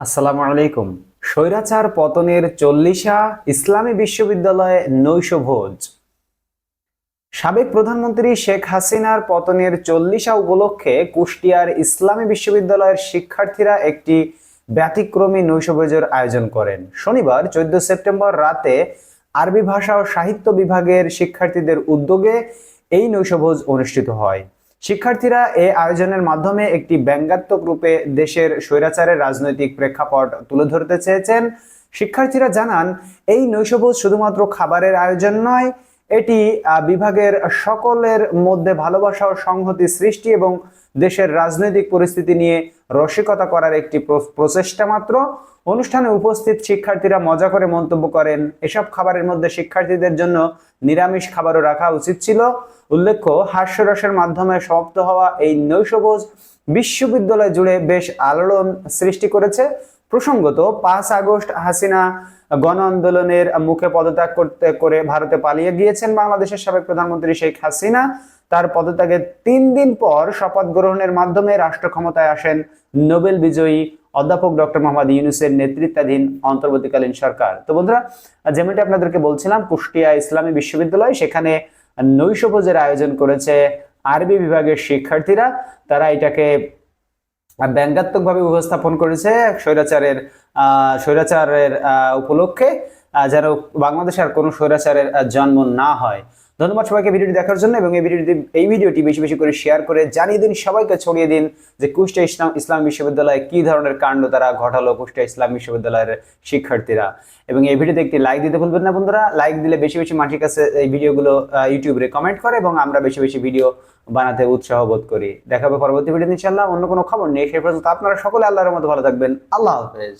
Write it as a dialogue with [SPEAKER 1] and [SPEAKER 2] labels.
[SPEAKER 1] আসসালামু আলাইকুম। স্বৈরাচার পতনের চল্লিশা ইসলামী বিশ্ববিদ্যালয়ে নৈশ ভোজ। সাবেক প্রধানমন্ত্রী শেখ হাসিনার পতনের চল্লিশা উপলক্ষে কুষ্টিয়ার ইসলামী বিশ্ববিদ্যালয়ের শিক্ষার্থীরা একটি ব্যতিক্রমী নৈশভোজের আয়োজন করেন। শনিবার, চোদ্দ সেপ্টেম্বর রাতে আরবি ভাষা ও সাহিত্য বিভাগের শিক্ষার্থীদের উদ্যোগে এই নৈশভোজ অনুষ্ঠিত হয়। শিক্ষার্থীরা এ আয়োজনের মাধ্যমে একটি ব্যঙ্গাত্মক রূপে দেশের স্বৈরাচারের রাজনৈতিক প্রেক্ষাপট তুলে ধরতে চেয়েছেন। শিক্ষার্থীরা জানান, এই নৈশভোজ শুধুমাত্র খাবারের আয়োজন নয় এটি বিভাগের সকলের মধ্যে ভালোবাসা ও সংহতি সৃষ্টি এবং দেশের রাজনৈতিক পরিস্থিতি নিয়ে রসিকতা করার একটি প্রচেষ্টা মাত্র। অনুষ্ঠানে উপস্থিত শিক্ষার্থীরা মজা করে মন্তব্য করেন, এসব খাবারের মধ্যে শিক্ষার্থীদের জন্য নিরামিষ খাবারও রাখা উচিত ছিল। উল্লেখ্য, হাস্যরসের মাধ্যমে সমাপ্ত হওয়া এই নৈশভোজ বিশ্ববিদ্যালয় জুড়ে বেশ আলোড়ন সৃষ্টি করেছে। প্রসঙ্গত, পাঁচ আগস্ট হাসিনা গণ আন্দোলনের মুখে পদত্যাগ করতে করে ভারতে পালিয়ে গিয়েছেন বাংলাদেশের সাবেক প্রধানমন্ত্রী শেখ হাসিনা। তার পদত্যাগের তিন দিন পর শপথ গ্রহণের মাধ্যমে রাষ্ট্র ক্ষমতায় আসেন নোবেল বিজয়ী অধ্যাপক ডক্টর মোহাম্মদ ইউনুসের নেতৃত্বাধীন অন্তর্বর্তীকালীন সরকার। তো বন্ধুরা, যেমনটি আপনাদেরকে বলছিলাম, কুষ্টিয়া ইসলামী বিশ্ববিদ্যালয়, সেখানে নৈশভোজের আয়োজন করেছে আরবি বিভাগের শিক্ষার্থীরা। তারা এটাকে ব্যঙ্গাত্মকভাবে উপস্থাপন করেছে। স্বৈরাচারের স্বৈরাচারের উপলক্ষে যেন বাংলাদেশে আর কোনো স্বৈরাচারের জন্ম না হয়। ধন্যবাদ সবাইকে ভিডিওটি দেখার জন্য এবং এই ভিডিওটি এই ভিডিওটি বেশি বেশি করে শেয়ার করে জানিয়ে দিন, সবাইকে ছড়িয়ে দিন যে কুষ্টিয়া ইসলাম ইসলাম বিশ্ববিদ্যালয়ে কি ধরনের কাণ্ড তারা ঘটালো কুষ্টিয়া ইসলাম বিশ্ববিদ্যালয়ের শিক্ষার্থীরা। এবং এই ভিডিওতে একটি লাইক দিতে ভুলবেন না বন্ধুরা। লাইক দিলে বেশি বেশি মাটির কাছে এই ভিডিওগুলো ইউটিউবে রেকমেন্ড করে এবং আমরা বেশি বেশি ভিডিও বানাতে উৎসাহ বোধ করি। দেখাবে পরবর্তী ভিডিও ইনশাল্লাহ অন্য কোনো খবর নেই। সেই পর্যন্ত আপনারা সকলে আল্লাহর মতো ভালো থাকবেন। আল্লাহ হাফেজ।